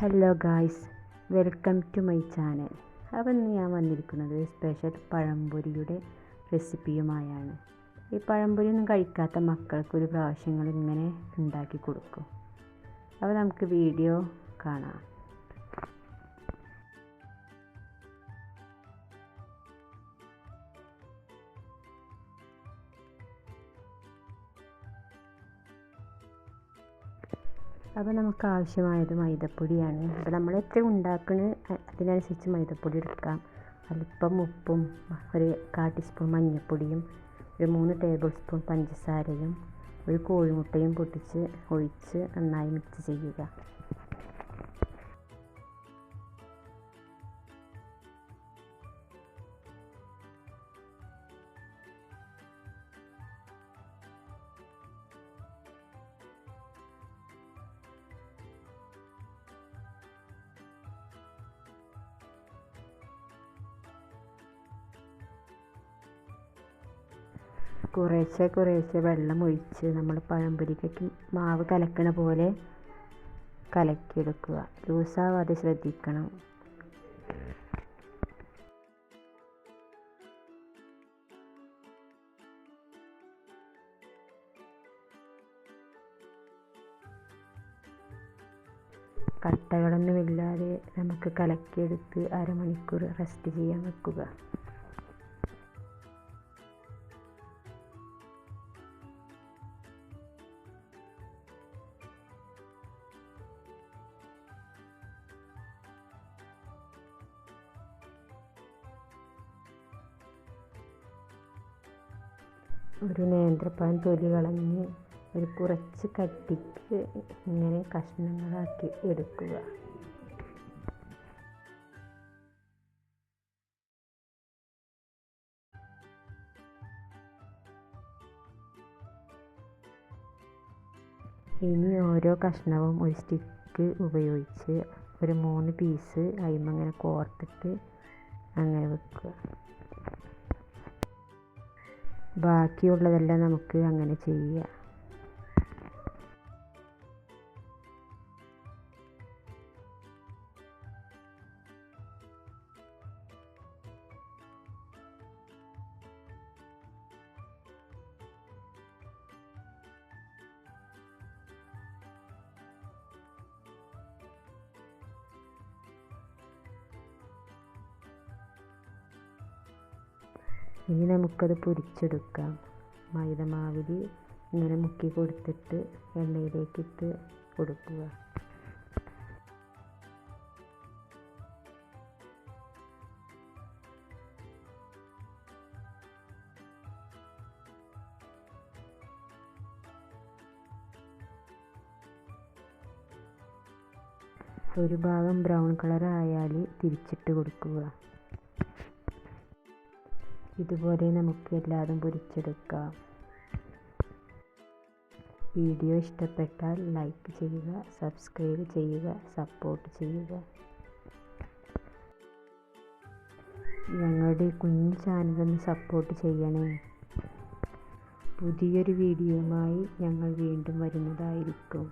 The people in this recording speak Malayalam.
Hello guys welcome to my channel അപ്പോൾ ഇന്ന് ഞാൻ വന്നിരിക്കുന്നത് സ്പെഷ്യൽ പഴംപൊരിയുടെ റെസിപ്പിയുമായാണ് ഈ പഴംപൊരി ഒന്നും കഴിക്കാത്ത മക്കൾക്ക് ഒരു പ്രാവശ്യങ്ങൾ ഇങ്ങനെ ഉണ്ടാക്കി കൊടുക്കും. അപ്പോൾ നമുക്ക് വീഡിയോ കാണാം. അപ്പോൾ നമുക്ക് ആവശ്യമായത് മൈദപ്പൊടിയാണ്. അപ്പോൾ നമ്മൾ എത്ര ഉണ്ടാക്കണ അതിനനുസരിച്ച് മൈദപ്പൊടി എടുക്കാം. അല്പം ഉപ്പും ഒരു കാ ടീസ്പൂൺ മഞ്ഞൾപ്പൊടിയും ഒരു മൂന്ന് ടേബിൾ സ്പൂൺ പഞ്ചസാരയും ഒരു കോഴിമുട്ടയും പൊട്ടിച്ച് ഒഴിച്ച് നന്നായി മിക്സ് ചെയ്യുക. കുറേശ്ശെ കുറേശ്ശെ വെള്ളം ഒഴിച്ച് നമ്മൾ പഴംപൊരിക്ക് മാവ് കലക്കണ പോലെ കലക്കിയെടുക്കുക. ലൂസാവാതെ ശ്രദ്ധിക്കണം. കട്ടകളൊന്നുമില്ലാതെ നമുക്ക് കലക്കിയെടുത്ത് അരമണിക്കൂർ റെസ്റ്റ് ചെയ്യാൻ വെക്കുക. ഒരു നേന്ത്രപ്പഴം തൊലി കളഞ്ഞ് ഒരു കുറച്ച് കട്ടിക്ക് ഇങ്ങനെ കഷ്ണങ്ങളാക്കി എടുക്കുക. ഇനി ഓരോ കഷ്ണവും ഒരു സ്റ്റിക്ക് ഉപയോഗിച്ച് ഒരു മൂന്ന് പീസ് അതിമങ്ങനെ കോർത്തിട്ട് അങ്ങനെ വെക്കുക. ബാക്കിയുള്ളതെല്ലാം നമുക്ക് അങ്ങനെ ചെയ്യാം. ഇനി നമുക്കത് പൊരിച്ചെടുക്കാം. മൈദ മാവിൽ ഇങ്ങനെ മുക്കി കൊടുത്തിട്ട് എണ്ണയിലേക്കിട്ട് കൊടുക്കുക. ഒരു ഭാഗം ബ്രൗൺ കളർ ആയാൽ തിരിച്ചിട്ട് കൊടുക്കുക. ഇതുപോലെ നമുക്ക് എല്ലാതും പൊരിച്ചെടുക്കാം. വീഡിയോ ഇഷ്ടപ്പെട്ടാൽ ലൈക്ക് ചെയ്യുക സബ്സ്ക്രൈബ് ചെയ്യുക സപ്പോർട്ട് ചെയ്യുക. ഞങ്ങളുടെ കുഞ്ഞു ചാനലൊന്ന് സപ്പോർട്ട് ചെയ്യണേ. പുതിയൊരു വീഡിയോയുമായി ഞങ്ങൾ വീണ്ടും വരുന്നതായിരിക്കും.